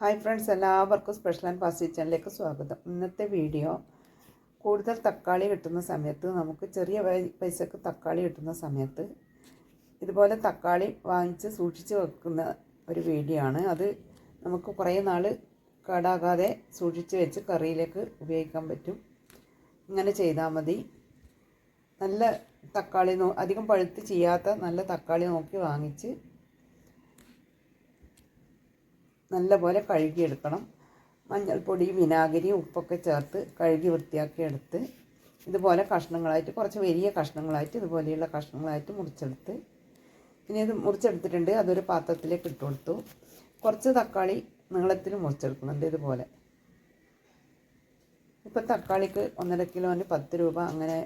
Hi friends എല്ലാവർക്കും special and fast കിച്ചണിലേക്ക് സ്വാഗതം. ഇന്നത്തെ വീഡിയോ കൂടുതൽ തക്കാളി കിട്ടുന്ന സമയത്ത് നമുക്ക് ചെറിയ പൈസക്ക് തക്കാളി കിട്ടുന്ന സമയത്ത് ഇതുപോലെ തക്കാളി വാങ്ങിച്ച് സൂക്ഷിച്ച് വെക്കുന്ന ഒരു വീഡിയോ ആണ്. അത് നമുക്ക് കുറേ നാൾ കേടാകാതെ സൂക്ഷിച്ച് വെച്ച് കറിയിലേക്ക് ഉപയോഗിക്കാൻ പറ്റും. ഇങ്ങനെ ചെയ്താൽ മതി. നല്ല തക്കാളി അധികം പഴുത്ത് ചെയ്യാത്ത നല്ല തക്കാളി നോക്കി വാങ്ങിച്ച് നല്ലപോലെ കഴുകിയെടുക്കണം. മഞ്ഞൾപ്പൊടി വിനാഗിരി ഉപ്പൊക്കെ ചേർത്ത് കഴുകി വൃത്തിയാക്കി എടുത്ത് ഇതുപോലെ കഷ്ണങ്ങളായിട്ട് കുറച്ച് വലിയ കഷ്ണങ്ങളായിട്ട് ഇതുപോലെയുള്ള കഷ്ണങ്ങളായിട്ട് മുറിച്ചെടുത്ത്. ഇനി ഇത് മുറിച്ചെടുത്തിട്ടുണ്ട്. അതൊരു പാത്രത്തിലേക്ക് ഇട്ട് കൊടുത്തു. കുറച്ച് തക്കാളി നീളത്തിൽ മുറിച്ചെടുക്കുന്നുണ്ട് ഇതുപോലെ. ഇപ്പം തക്കാളിക്ക് ഒന്നര കിലോന് പത്ത് രൂപ അങ്ങനെ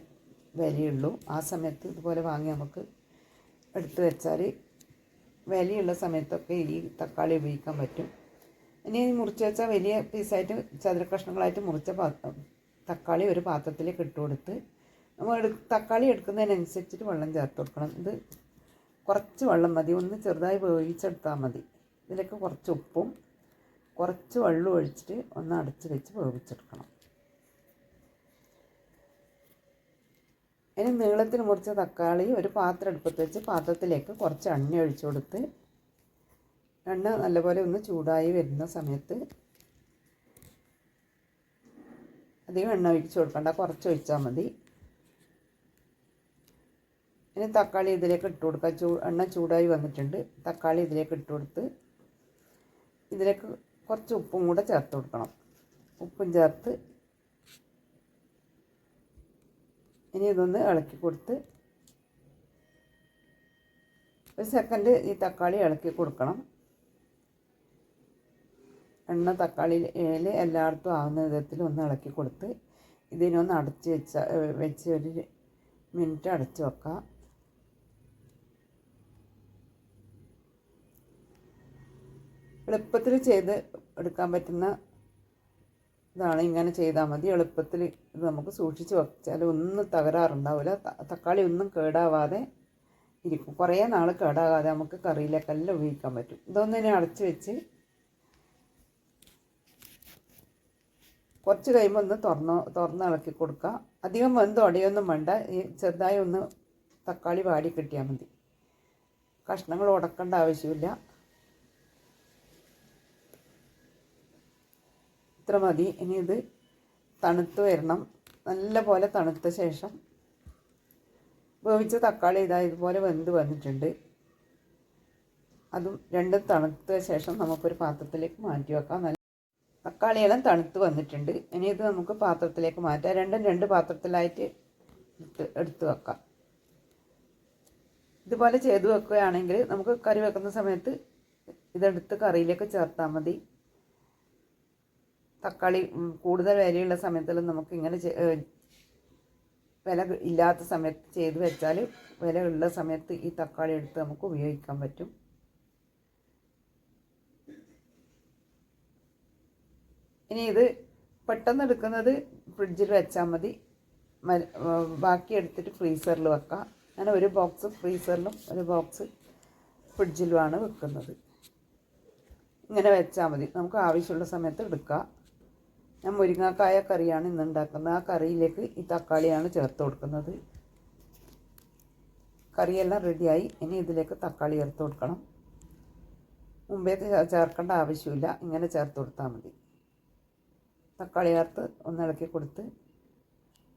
വിലയുള്ളൂ. ആ സമയത്ത് ഇതുപോലെ വാങ്ങി നമുക്ക് എടുത്തു വെച്ചാൽ വിലയുള്ള സമയത്തൊക്കെ ഈ തക്കാളി ഉപയോഗിക്കാൻ പറ്റും. ഇനി മുറിച്ച് വെച്ചാൽ വലിയ പീസായിട്ട് ചതുര കഷ്ണങ്ങളായിട്ട് മുറിച്ച തക്കാളി ഒരു പാത്രത്തിലേക്ക് ഇട്ട് കൊടുത്ത് നമ്മൾ എടു തക്കാളി എടുക്കുന്നതിനനുസരിച്ചിട്ട് വെള്ളം ചേർത്ത് കൊടുക്കണം. ഇത് കുറച്ച് വെള്ളം മതി. ഒന്ന് ചെറുതായി വേവിച്ചെടുത്താൽ മതി. ഇതിലേക്ക് കുറച്ച് ഉപ്പും കുറച്ച് വെള്ളം ഒഴിച്ചിട്ട് ഒന്ന് അടച്ച് വെച്ച് വേവിച്ചെടുക്കണം. ഇനി നീളത്തിൽ മുറിച്ച തക്കാളി ഒരു പാത്രം എടുപ്പത്ത് വെച്ച് പാത്രത്തിലേക്ക് കുറച്ച് എണ്ണ ഒഴിച്ചു കൊടുത്ത് എണ്ണ നല്ലപോലെ ഒന്ന് ചൂടായി വരുന്ന സമയത്ത് അധികം എണ്ണ ഒഴിച്ച് കൊടുക്കണ്ട കുറച്ച് ഒഴിച്ചാൽ മതി. ഇനി തക്കാളി ഇതിലേക്ക് ഇട്ട് കൊടുക്കുക ചൂ എണ്ണ ചൂടായി വന്നിട്ടുണ്ട്. തക്കാളി ഇതിലേക്ക് ഇട്ട് കൊടുത്ത് ഇതിലേക്ക് കുറച്ച് ഉപ്പും കൂടെ ചേർത്ത് കൊടുക്കണം. ഉപ്പും ചേർത്ത് ഇനി ഇതൊന്ന് ഇളക്കി കൊടുത്ത് ഒരു സെക്കൻഡ് ഈ തക്കാളി ഇളക്കി കൊടുക്കണം. എണ്ണ തക്കാളിയിൽ എല്ലായിടത്തും ആവുന്ന വിധത്തിൽ ഒന്ന് ഇളക്കി കൊടുത്ത് ഇതിനൊന്ന് അടച്ച് വെച്ച വെച്ച് ഒരു മിനിറ്റ് അടച്ച് വെക്കാം. എളുപ്പത്തിൽ ചെയ്ത് എടുക്കാൻ പറ്റുന്ന ഇതാണ് ഇങ്ങനെ ചെയ്താൽ മതി. എളുപ്പത്തിൽ ഇത് നമുക്ക് സൂക്ഷിച്ച് വെച്ചാൽ ഒന്നും തകരാറുണ്ടാവില്ല തക്കാളി ഒന്നും കേടാവാതെ ഇരിക്കും. കുറേ നാൾ കേടാകാതെ നമുക്ക് കറിയിലേക്കെല്ലാം ഉപയോഗിക്കാൻ പറ്റും. ഇതൊന്നിനെ അടച്ച് വെച്ച് കുറച്ച് കഴിയുമ്പോൾ ഒന്ന് തുറന്ന് തുറന്ന് ഇളക്കി കൊടുക്കുക അധികം വെന്ത് ഉടയൊന്നും വേണ്ട. ഈ ചെറുതായി ഒന്ന് തക്കാളി വാടി കിട്ടിയാൽ മതി. കഷ്ണങ്ങൾ ഉടക്കേണ്ട ആവശ്യമില്ല. ഇത്ര മതി. ഇനി ഇത് തണുത്ത് വരണം. നല്ല പോലെ തണുത്ത ശേഷം വേവിച്ച തക്കാളി ഇതാ ഇതുപോലെ വെന്ത് വന്നിട്ടുണ്ട്. അതും രണ്ടും തണുത്ത ശേഷം നമുക്കൊരു പാത്രത്തിലേക്ക് മാറ്റി വെക്കാം. നല്ല തക്കാളിയെല്ലാം തണുത്ത് വന്നിട്ടുണ്ട്. ഇനി ഇത് നമുക്ക് പാത്രത്തിലേക്ക് മാറ്റാം. രണ്ടും രണ്ട് പാത്രത്തിലായിട്ട് എടുത്ത് എടുത്ത് വെക്കാം. ഇതുപോലെ ചെയ്തു വെക്കുകയാണെങ്കിൽ നമുക്ക് കറി വെക്കുന്ന സമയത്ത് ഇതെടുത്ത് കറിയിലേക്ക് ചേർത്താൽ മതി. തക്കാളി കൂടുതൽ വിലയുള്ള സമയത്തിൽ നമുക്ക് ഇങ്ങനെ വില ഇല്ലാത്ത സമയത്ത് ചെയ്ത് വെച്ചാൽ വില ഉള്ള സമയത്ത് ഈ തക്കാളി എടുത്ത് നമുക്ക് ഉപയോഗിക്കാൻ പറ്റും. ഇനി ഇത് പെട്ടെന്ന് എടുക്കുന്നത് ഫ്രിഡ്ജിൽ വെച്ചാൽ മതി. ബാക്കി എടുത്തിട്ട് ഫ്രീസറിൽ വെക്കാം. ഞാൻ ഒരു ബോക്സ് ഫ്രീസറിലും ഒരു ബോക്സ് ഫ്രിഡ്ജിലുമാണ് വെക്കുന്നത്. ഇങ്ങനെ വെച്ചാൽ മതി. നമുക്ക് ആവശ്യമുള്ള സമയത്ത് എടുക്കാം. ഞാൻ മുരിങ്ങാക്കായ കറിയാണ് ഇന്ന് ഉണ്ടാക്കുന്നത്. ആ കറിയിലേക്ക് ഈ തക്കാളിയാണ് ചേർത്ത് കൊടുക്കുന്നത്. കറിയെല്ലാം റെഡിയായി. ഇനി ഇതിലേക്ക് തക്കാളി ചേർത്ത് കൊടുക്കണം. മുമ്പേ ചേർക്കേണ്ട ആവശ്യമില്ല. ഇങ്ങനെ ചേർത്ത് കൊടുത്താൽ മതി. തക്കാളി ചേർത്ത് ഒന്ന് ഇളക്കി കൊടുത്ത്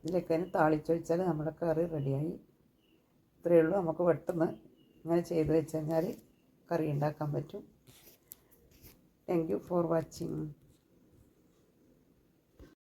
ഇതിലേക്ക് അതിന് താളിച്ചൊഴിച്ചാൽ നമ്മുടെ കറി റെഡിയായി. ഇത്രയേ ഉള്ളൂ. നമുക്ക് പെട്ടെന്ന് ഇങ്ങനെ ചെയ്ത് വെച്ച് കഴിഞ്ഞാൽ കറി ഉണ്ടാക്കാൻ പറ്റും. Thank you for watching